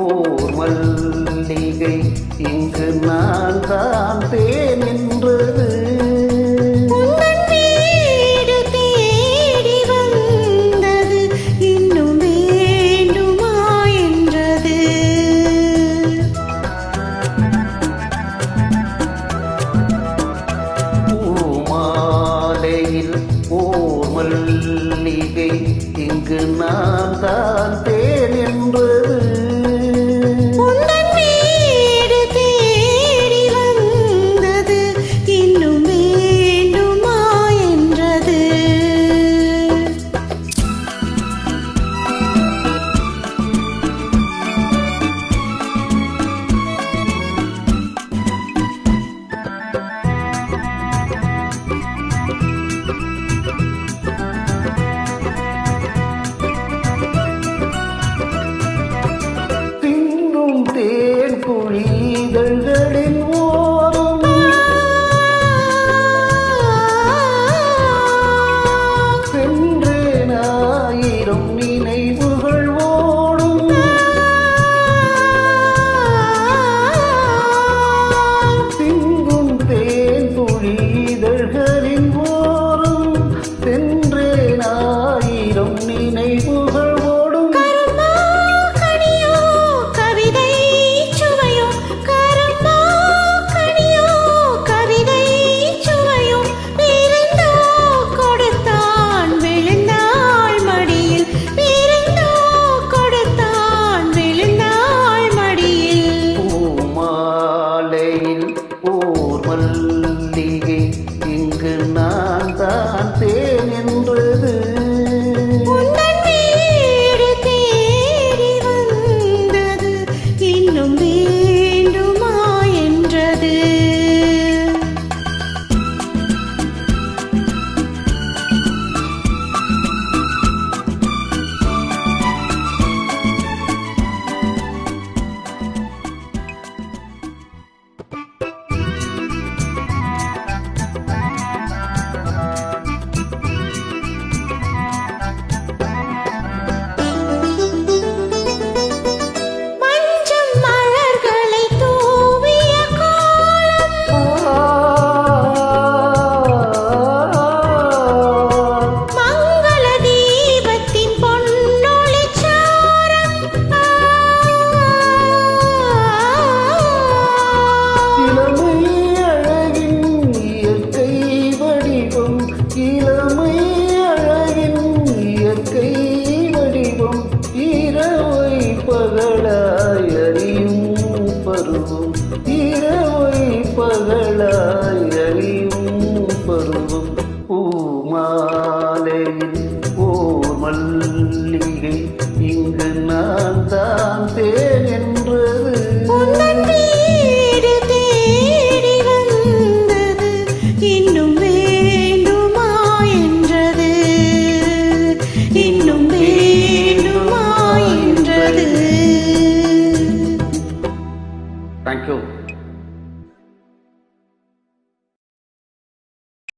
ஓர் மல்லிகை இங்கு நான் தான் தேனின் இதழ்களில் கண்ணில் ஓர் வல்லிகை இங்கு நான் தான் தே பகலாய் அறியும் பருவம். இரவை பகலாய் அறியும் பருவம். பூமாலையில் ஓ மல்லிகை இங்கு நான் தான் தே eu